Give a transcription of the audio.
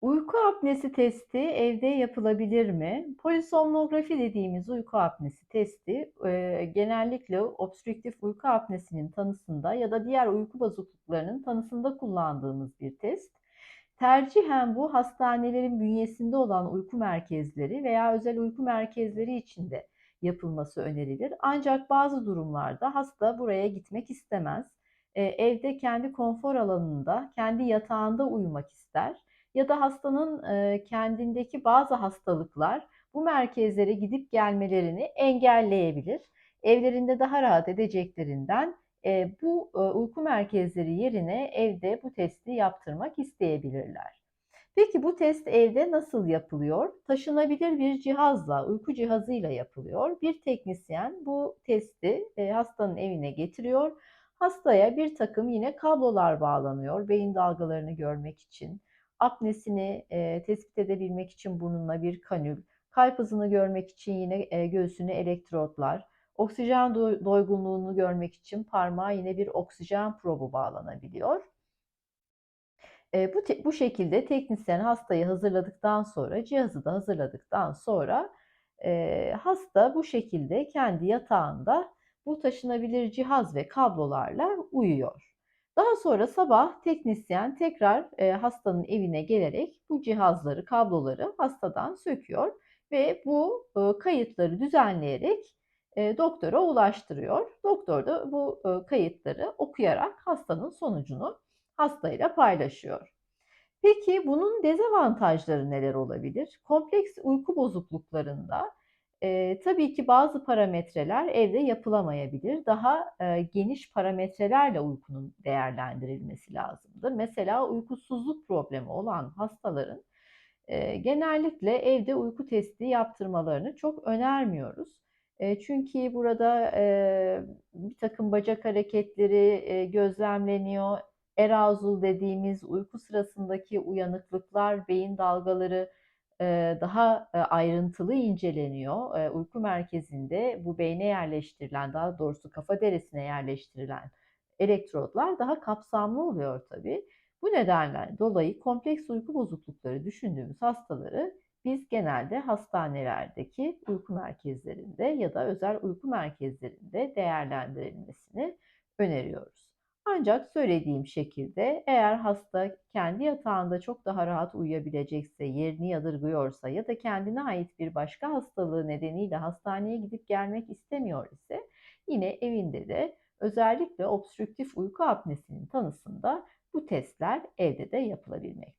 Uyku apnesi testi evde yapılabilir mi? Polisomnografi dediğimiz uyku apnesi testi, eee, genellikle obstrüktif uyku apnesinin tanısında ya da diğer uyku bozukluklarının tanısında kullandığımız bir test. Tercihen bu hastanelerin bünyesinde olan uyku merkezleri veya özel uyku merkezleri içinde yapılması önerilir. Ancak bazı durumlarda hasta buraya gitmek istemez. Eee, evde kendi konfor alanında, kendi yatağında uyumak ister ya da hastanın kendindeki bazı hastalıklar bu merkezlere gidip gelmelerini engelleyebilir. Evlerinde daha rahat edeceklerinden bu uyku merkezleri yerine evde bu testi yaptırmak isteyebilirler. Peki bu test evde nasıl yapılıyor? Taşınabilir bir cihazla, uyku cihazıyla yapılıyor. Bir teknisyen bu testi hastanın evine getiriyor. Hastaya bir takım yine kablolar bağlanıyor beyin dalgalarını görmek için apnesini e, tespit edebilmek için burnuna bir kanül, kalp hızını görmek için yine e, göğsüne elektrotlar, oksijen doygunluğunu görmek için parmağa yine bir oksijen probu bağlanabiliyor. E, bu, bu şekilde teknisyen hastayı hazırladıktan sonra, cihazı da hazırladıktan sonra e, hasta bu şekilde kendi yatağında bu taşınabilir cihaz ve kablolarla uyuyor. Daha sonra sabah teknisyen tekrar e, hastanın evine gelerek bu cihazları, kabloları hastadan söküyor ve bu e, kayıtları düzenleyerek e, doktora ulaştırıyor. Doktor da bu e, kayıtları okuyarak hastanın sonucunu hastayla paylaşıyor. Peki bunun dezavantajları neler olabilir? Kompleks uyku bozukluklarında e, tabii ki bazı parametreler evde yapılamayabilir. Daha e, geniş parametrelerle uykunun değerlendirilmesi lazımdır. Mesela uykusuzluk problemi olan hastaların e, genellikle evde uyku testi yaptırmalarını çok önermiyoruz. E, çünkü burada e, bir takım bacak hareketleri e, gözlemleniyor. Erazul dediğimiz uyku sırasındaki uyanıklıklar, beyin dalgaları daha ayrıntılı inceleniyor. Uyku merkezinde bu beyne yerleştirilen, daha doğrusu kafa derisine yerleştirilen elektrodlar daha kapsamlı oluyor tabii. Bu nedenle dolayı kompleks uyku bozuklukları düşündüğümüz hastaları biz genelde hastanelerdeki uyku merkezlerinde ya da özel uyku merkezlerinde değerlendirilmesini öneriyoruz. Ancak söylediğim şekilde eğer hasta kendi yatağında çok daha rahat uyuyabilecekse, yerini yadırgıyorsa ya da kendine ait bir başka hastalığı nedeniyle hastaneye gidip gelmek istemiyor ise yine evinde de özellikle obstrüktif uyku apnesinin tanısında bu testler evde de yapılabilmektedir.